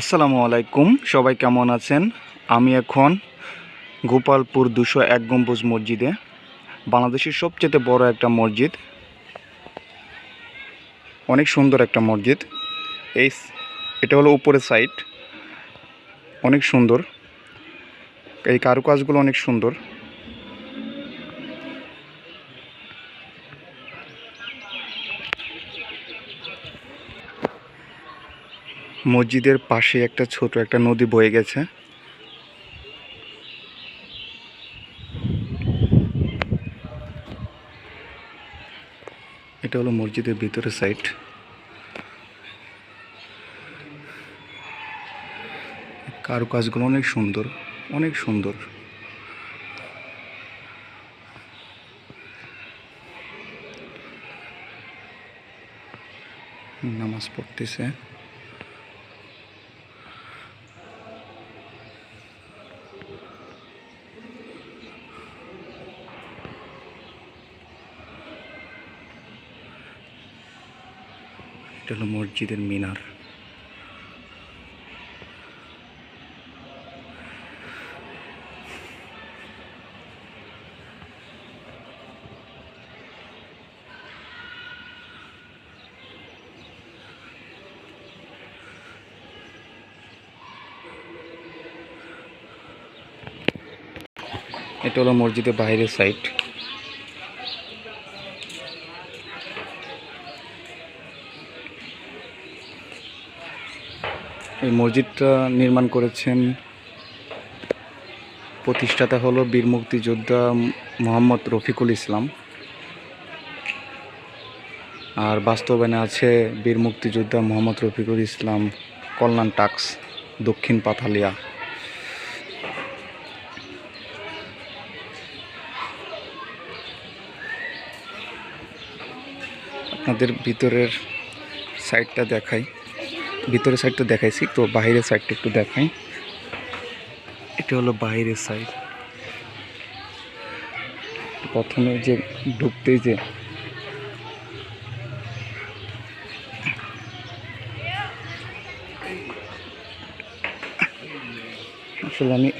আসসালামু আলাইকুম, সবাই কেমন আছেন? আমি এখন গোপালপুর দুশো এক গম্বুজ মসজিদে, বাংলাদেশের সবচেয়ে বড় একটা মসজিদ, অনেক সুন্দর একটা মসজিদ। এই এটা হলো উপরের সাইড, অনেক সুন্দর। এই কারুকাজগুলো অনেক সুন্দর। মসজিদের পাশে একটা ছোট একটা নদী বয়ে গেছে। এটা হলো মসজিদের ভিতরের সাইড কারুকাজগুলো অনেক সুন্দর অনেক সুন্দর। নামাজ পড়তেছে। এটা হলো মসজিদের মিনার। এটা হলো মসজিদের বাইরের সাইড এই মসজিদটা নির্মাণ করেছেন প্রতিষ্ঠাতা হলো বীর মুক্তিযোদ্ধা মোহাম্মদ রফিকুল ইসলাম। আর বাস্তবায়নে আছে বীর মুক্তিযোদ্ধা মোহাম্মদ রফিকুল ইসলাম কল্যাণ টাক্স, দক্ষিণ পাথালিয়া। আপনাদের ভিতরের সাইডটা দেখাই। ভিতরের সাইডটা দেখাইছি, তো বাইরের সাইডটা একটু দেখাই। এটা হলো বাইরের সাইড প্রথমে যে ঢুকতে যে আসলে আমি